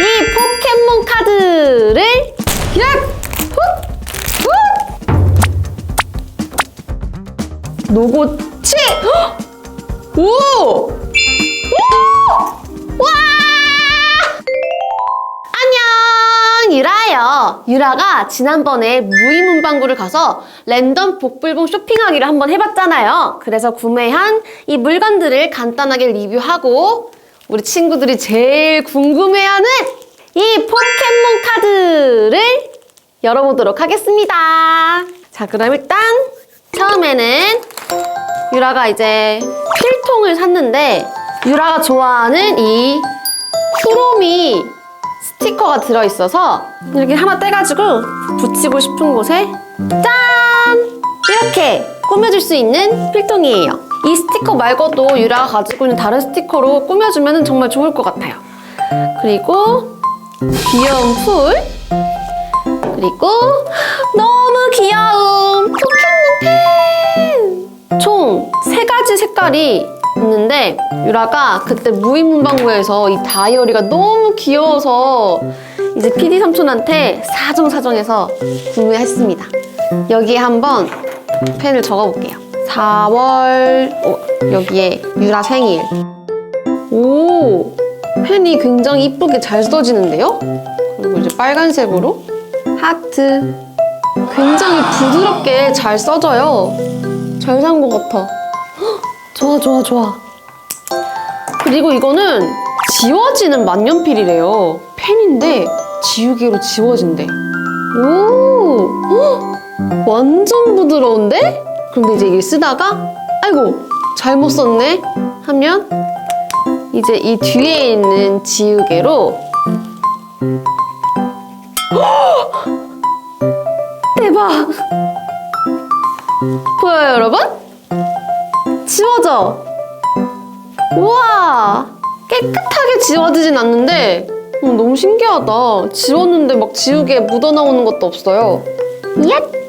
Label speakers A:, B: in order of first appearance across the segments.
A: 이 포켓몬 카드를! 훗! 노고치! 헉! 오! 오! 와! 안녕! 유라예요. 유라가 지난번에 무의문방구를 가서 랜덤 복불복 쇼핑하기를 한번 해봤잖아요. 그래서 구매한 이 물건들을 간단하게 리뷰하고 우리 친구들이 제일 궁금해하는 이 포켓몬 카드를 열어보도록 하겠습니다. 자, 그럼 일단 처음에는 유라가 이제 필통을 샀는데 유라가 좋아하는 이 쿠로미 스티커가 들어있어서 이렇게 하나 떼가지고 붙이고 싶은 곳에 짠! 이렇게 꾸며줄 수 있는 필통이에요. 이 스티커 말고도 유라가 가지고 있는 다른 스티커로 꾸며주면 정말 좋을 것 같아요. 그리고 귀여운 풀 그리고 너무 귀여운 포켓몬 펜! 총 세 가지 색깔이 있는데 유라가 그때 무인문방구에서 이 다이어리가 너무 귀여워서 이제 PD 삼촌한테 사정사정해서 구매했습니다. 여기에 한번 펜을 적어볼게요. 4월 어, 여기에 유라 생일. 오 펜이 굉장히 이쁘게 잘 써지는데요? 그리고 이제 빨간색으로 하트. 굉장히 부드럽게 잘 써져요. 잘 산 것 같아. 헉, 좋아, 좋아, 좋아. 그리고 이거는 지워지는 만년필이래요. 펜인데 지우개로 지워진대. 오, 헉, 완전 부드러운데? 그런데 이제 이게 쓰다가 아이고 잘못 썼네 하면 이제 이 뒤에 있는 지우개로 헉! 대박! 보여요, 여러분? 지워져! 우와! 깨끗하게 지워지진 않는데, 어, 너무 신기하다. 지웠는데 막 지우개 묻어나오는 것도 없어요. 얏!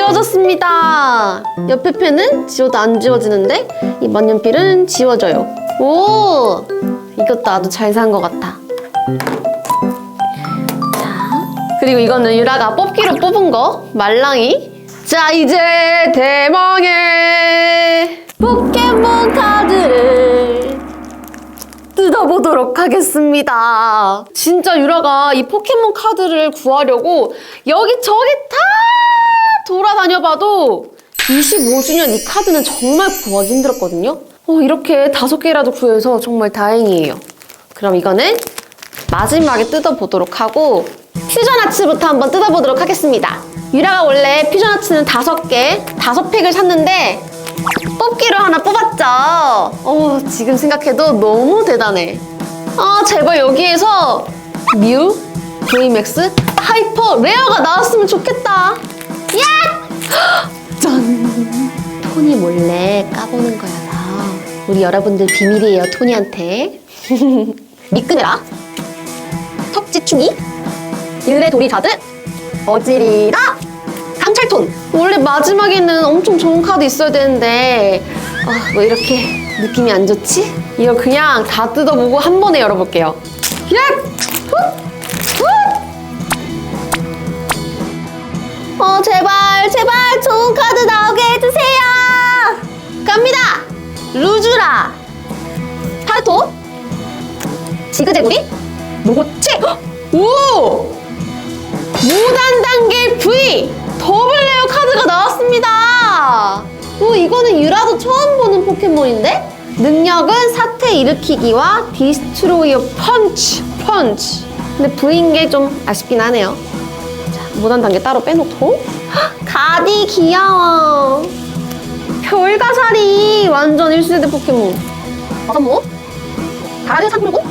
A: 지워졌습니다. 옆에 펜은 지워도 안 지워지는데, 이 만년필은 지워져요. 오! 이것도 아주 잘산 것 같아. 그리고 이거는 유라가 뽑기로 뽑은 거 말랑이 자 이제 대망의 포켓몬 카드를 뜯어보도록 하겠습니다 진짜 유라가 이 포켓몬 카드를 구하려고 여기저기 다 돌아다녀봐도 25주년 이 카드는 정말 구하기 힘들었거든요 어, 이렇게 다섯 개라도 구해서 정말 다행이에요 그럼 이거는 마지막에 뜯어보도록 하고 퓨전 아츠부터 한번 뜯어보도록 하겠습니다. 유라가 원래 퓨전 아츠는 다섯 개, 다섯 팩을 샀는데 뽑기로 하나 뽑았죠. 어, 지금 생각해도 너무 대단해. 아, 제발 여기에서 뮤, 브이맥스, 하이퍼, 레어가 나왔으면 좋겠다. 야! 짠! 토니 몰래 까보는 거야, 나. 우리 여러분들 비밀이에요, 토니한테. 미끄네라. 턱지충이 일레 도리자드 어지리다 강철톤 원래 마지막에는 엄청 좋은 카드 있어야 되는데 아, 뭐 이렇게 느낌이 안 좋지? 이거 그냥 다 뜯어보고 한 번에 열어볼게요 야! 어 제발 제발 좋은 카드 나오게 해주세요. 갑니다. 루즈라. 타르토 지그재구리. 노고치 오! 무단 단계 V. 더블 레어 카드가 나왔습니다. 오 이거는 유라도 처음 보는 포켓몬인데? 능력은 사태 일으키기와 디스트로이어 펀치 펀치. 근데 V인 게 좀 아쉽긴 하네요. 자 무단 단계 따로 빼놓고? 헉, 가디 귀여워. 별가사리. 완전 1세대 포켓몬. 어선모? 가라데 산불고?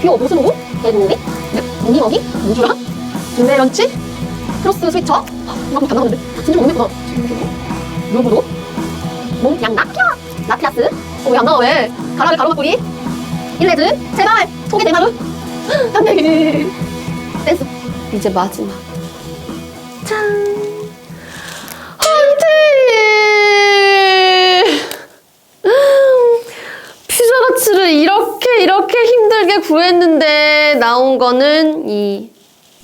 A: 귀여워 보스모고? 대공리 무늬먹이 무주라 준베런치? 크로스 스위처? 이거 다 나오는데? 진짜 너무 예쁘다. 요구도? 몸양 나피아 나피아스? 어 왜 안 나와 왜? 가라데 가로막구리? 일레드? 제발! 소개 대마루 깜짝이 댄스. 이제 마지막 짠 헌팅 이렇게 힘들게 구했는데 나온 거는 이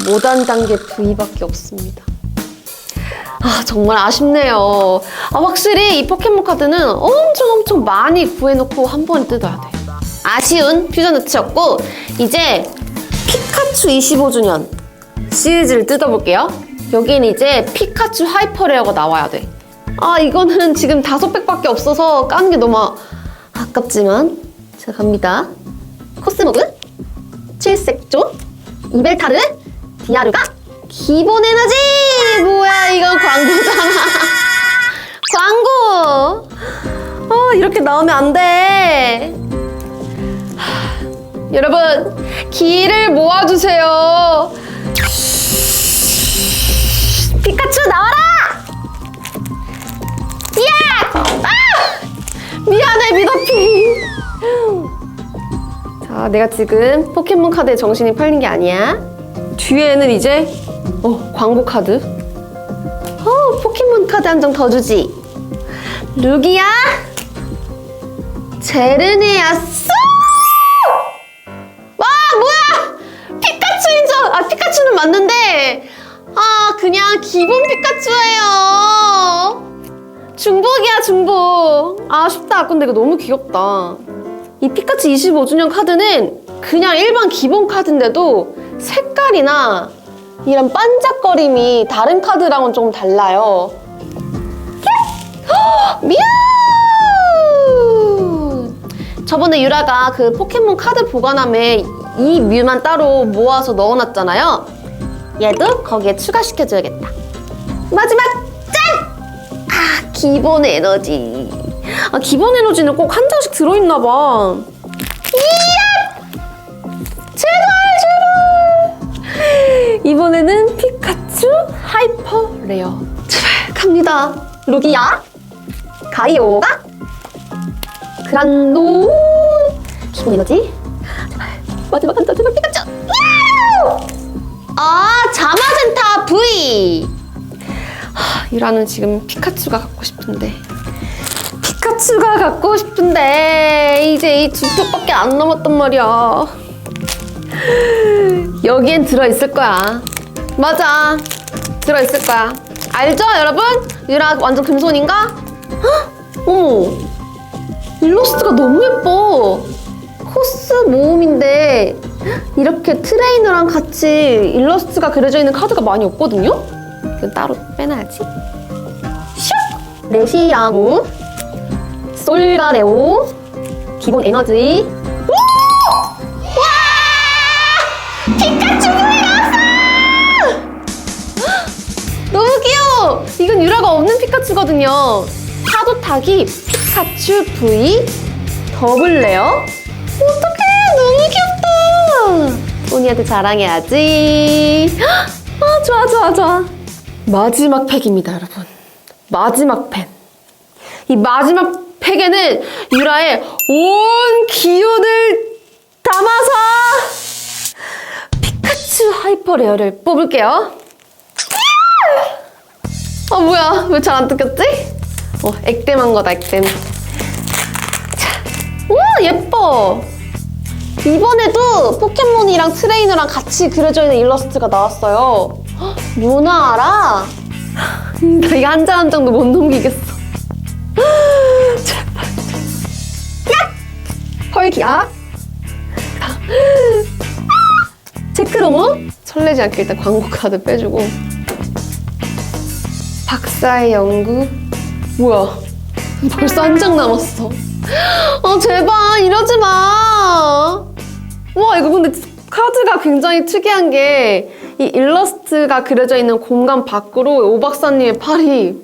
A: 모단 단계 V밖에 없습니다. 아, 정말 아쉽네요. 아, 확실히 이 포켓몬 카드는 엄청 엄청 많이 구해놓고 한 번에 뜯어야 돼. 아쉬운 퓨전너츠였고, 이제 피카츄 25주년 시리즈를 뜯어볼게요. 여기는 이제 피카츄 하이퍼레어가 나와야 돼. 아, 이거는 지금 다섯 팩밖에 없어서 까는 게 너무 아깝지만. 자, 갑니다. 코스모드, 칠색조, 이벨타르, 디아루가, 기본 에너지! 뭐야, 이거 광고잖아. 광고! 어, 이렇게 나오면 안 돼. 하, 여러분, 기를 모아주세요. 나와라! 야! 아! 미안해, 미더피. 자, 내가 지금 포켓몬 카드에 정신이 팔린 게 아니야. 뒤에는 이제 어, 광고 카드. 어, 포켓몬 카드 한 장 더 주지. 루기야, 제르네야, 쏘! 와, 뭐야! 피카츄인 줄, 아, 피카츄는 맞는데, 아, 그냥 기본 피카츄예요. 중복이야, 중복. 아쉽다. 근데 이거 너무 귀엽다. 이 피카츄 25주년 카드는 그냥 일반 기본 카드인데도 색깔이나 이런 반짝거림이 다른 카드랑은 조금 달라요. 헉! 미우! 저번에 유라가 그 포켓몬 카드 보관함에 이 뮤만 따로 모아서 넣어놨잖아요. 얘도 거기에 추가시켜줘야겠다. 마지막 짠! 아 기본 에너지. 아 기본 에너지는 꼭한 장씩 들어있나 봐. 이야! 제발 제발. 이번에는 피카츄 하이퍼 레어. 제발 갑니다. 루기야, 가이오가, 그란돈. 기본 에너지. 제발 마지막 한장 제발 피카츄. 야우! 아 자마젠타 V. 하, 유라는 지금 피카츄가 갖고 싶은데. 피카츄가 갖고 싶은데 이제 이두 팩밖에 안 남았단 말이야. 여기엔 들어있을 거야. 맞아. 들어있을 거야. 알죠, 여러분? 유라 완전 금손인가? 헉! 어머. 일러스트가 너무 예뻐. 코스 모음인데 이렇게 트레이너랑 같이 일러스트가 그려져 있는 카드가 많이 없거든요? 이건 따로 빼놔야지. 슉! 레시아무 솔가레오 기본 에너지 오! 와! 피카츄 나왔어! 너무 귀여워! 이건 유라가 없는 피카츄거든요 파도 타기 피카츄 V 더블 레어 어떡 토니한테 자랑해야지 아 좋아 좋아 좋아 마지막 팩입니다 여러분 마지막 팩 이 마지막 팩에는 유라의 온 기운을 담아서 피카츄 하이퍼 레어를 뽑을게요. 어 뭐야 왜 잘 안 뜯겼지? 어 액땜한 거다 액땜. 자, 우와 예뻐. 이번에도 포켓몬이랑 트레이너랑 같이 그려져 있는 일러스트가 나왔어요. 헉, 루나 알아? 나 이거 한장한 장도 못 넘기겠어. 제발. 야! 헐기야. 체크로모. 설레지 않게 일단 광고 카드 빼주고. 박사의 연구. 뭐야. 벌써 한 장 남았어. 아, 제발, 이러지 마. 와, 이거 근데 카드가 굉장히 특이한 게, 이 일러스트가 그려져 있는 공간 밖으로 오 박사님의 팔이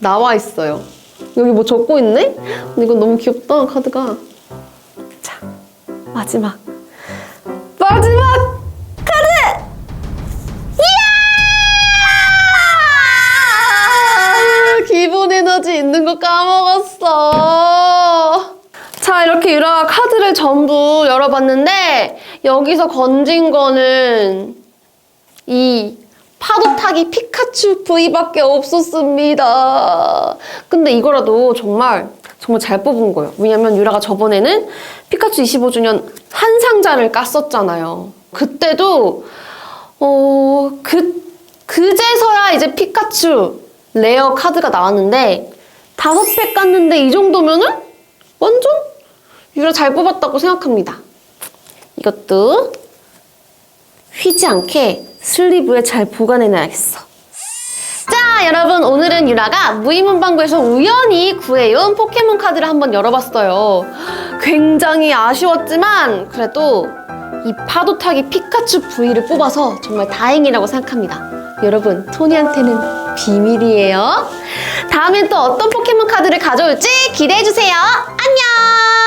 A: 나와 있어요. 여기 뭐 적고 있네? 근데 이건 너무 귀엽다, 카드가. 자, 마지막. 마지막 카드! 이야! 기본 에너지 있는 거 까먹었어. 자, 이렇게 카드를 전부 열어봤는데, 여기서 건진 거는 이 파도 타기 피카츄 V밖에 없었습니다. 근데 이거라도 정말 정말 잘 뽑은 거예요. 왜냐면 유라가 저번에는 피카츄 25주년 한 상자를 깠었잖아요. 그때도 어, 그, 그제서야 이제 피카츄 레어 카드가 나왔는데 다섯 팩 깠는데 이 정도면은 완전 유라 잘 뽑았다고 생각합니다. 이것도 휘지 않게 슬리브에 잘 보관해놔야겠어. 자, 여러분 오늘은 유라가 무인문방구에서 우연히 구해온 포켓몬 카드를 한번 열어봤어요. 굉장히 아쉬웠지만 그래도 이 파도 타기 피카츄 V를 뽑아서 정말 다행이라고 생각합니다. 여러분, 토니한테는 비밀이에요. 다음엔 또 어떤 포켓몬 카드를 가져올지 기대해주세요. 안녕!